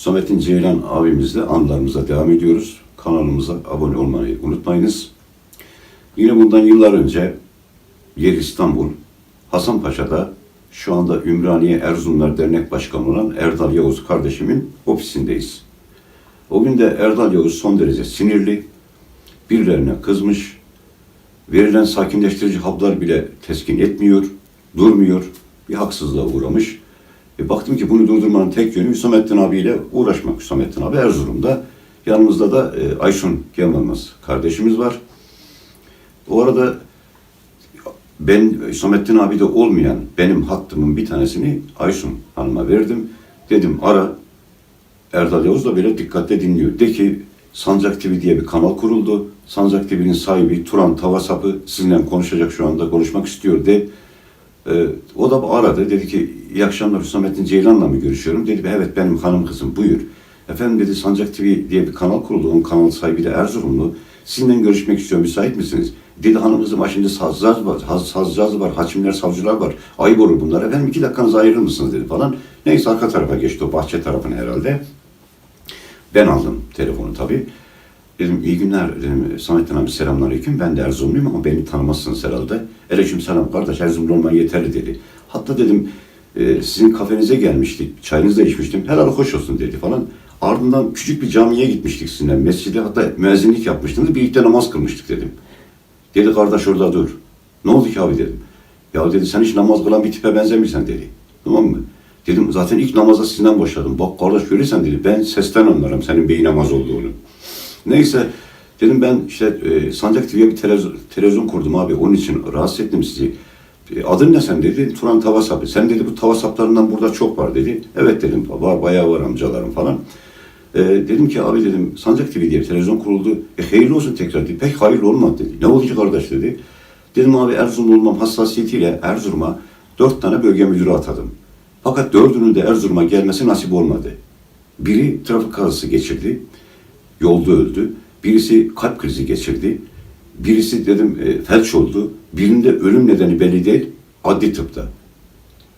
Samettin Ceylan abimizle anılarımıza devam ediyoruz. Kanalımıza abone olmayı unutmayınız. Yine bundan yıllar önce yer İstanbul, Hasanpaşa'da şu anda Ümraniye Erzurumlar Dernek Başkanı olan Erdal Yavuz kardeşimin ofisindeyiz. O gün de Erdal Yavuz son derece sinirli, birilerine kızmış, verilen sakinleştirici haplar bile teskin etmiyor, durmuyor, bir haksızlığa uğramış. E baktım ki bunu durdurmanın tek yönü Hüsamettin abiyle uğraşmak. Hüsamettin abi Erzurum'da. Yanımızda da e, Aysun Gelmez kardeşimiz var. O arada ben Hüsamettin abi de olmayan benim hattımın bir tanesini Aysun Hanım'a verdim. Dedim ara Erdal Yavuz da böyle dikkatle dinliyor. De ki Sancak TV diye bir kanal kuruldu. Sancak TV'nin sahibi Turan Tavasapı sizinle konuşacak şu anda konuşmak istiyor de. Ee, o da aradı. Dedi ki iyi akşamlar Hüsamettin Ceylan'la mı görüşüyorum? Dedi evet benim hanım kızım buyur. Efendim dedi Sancak TV diye bir kanal kuruldu. Onun kanal sahibi de Erzurumlu. Sizinle görüşmek istiyor müsait misiniz? Dedi hanım kızım şimdi sazcağız var, haz- sazcağız var, hakimler, savcılar var. Ayıp olur bunlar. Efendim iki dakikanızı ayırır mısınız dedi falan. Neyse arka tarafa geçti o bahçe tarafına herhalde. Ben aldım telefonu tabii. Dedim iyi günler dedim Samettin abi selamünaleyküm. Ben de Erzurumluyum ama beni tanımazsınız herhalde. Aleyküm selam kardeş Erzurumlu olman yeterli dedi. Hatta dedim e, sizin kafenize gelmiştik. Çayınızı da içmiştim. Helal hoş olsun dedi falan. Ardından küçük bir camiye gitmiştik sizinle. Mescide hatta müezzinlik yapmıştınız. Birlikte namaz kılmıştık dedim. Dedi kardeş orada dur. Ne oldu ki abi dedim. Ya dedi sen hiç namaz kılan bir tipe benzemiyorsun dedi. Tamam mı? Dedim zaten ilk namaza sizden başladım. Bak kardeş görürsen dedi ben sesten anlarım senin beyin namaz olduğunu. Neyse dedim ben işte e, Sancak TV'ye bir televizyon, televizyon kurdum abi onun için rahatsız ettim sizi. E, adın ne sen dedi. Turan Tavasap. Sen dedi bu tavasaplarından burada çok var dedi. Evet dedim var bayağı var amcalarım falan. E, dedim ki abi dedim Sancak TV diye bir televizyon kuruldu. E hayırlı olsun tekrar dedi. Pek hayırlı olmadı dedi. Ne ki kardeş dedi. Dedim abi Erzurumlu olmam hassasiyetiyle Erzurum'a dört tane bölge müdürü atadım. Fakat dördünün de Erzurum'a gelmesi nasip olmadı. Biri trafik kazası geçirdi. Yolda öldü. Birisi kalp krizi geçirdi. Birisi dedim e, felç oldu. Birinde ölüm nedeni belli değil. Adli tıpta.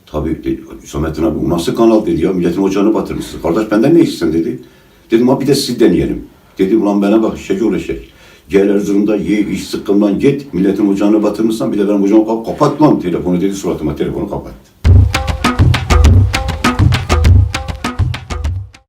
Tabii dedi, Hüsamettin abi nasıl kanal dedi ya milletin ocağını batırmışsın. Kardeş benden ne istiyorsun dedi. Dedim abi bir de siz deneyelim. Dedi ulan bana bak şeker uğraşacak. Gel Erzurum'da ye iş sıkkımdan git. Milletin ocağını batırmışsan bir de benim ocağımı kap kapat lan telefonu dedi suratıma telefonu kapattı.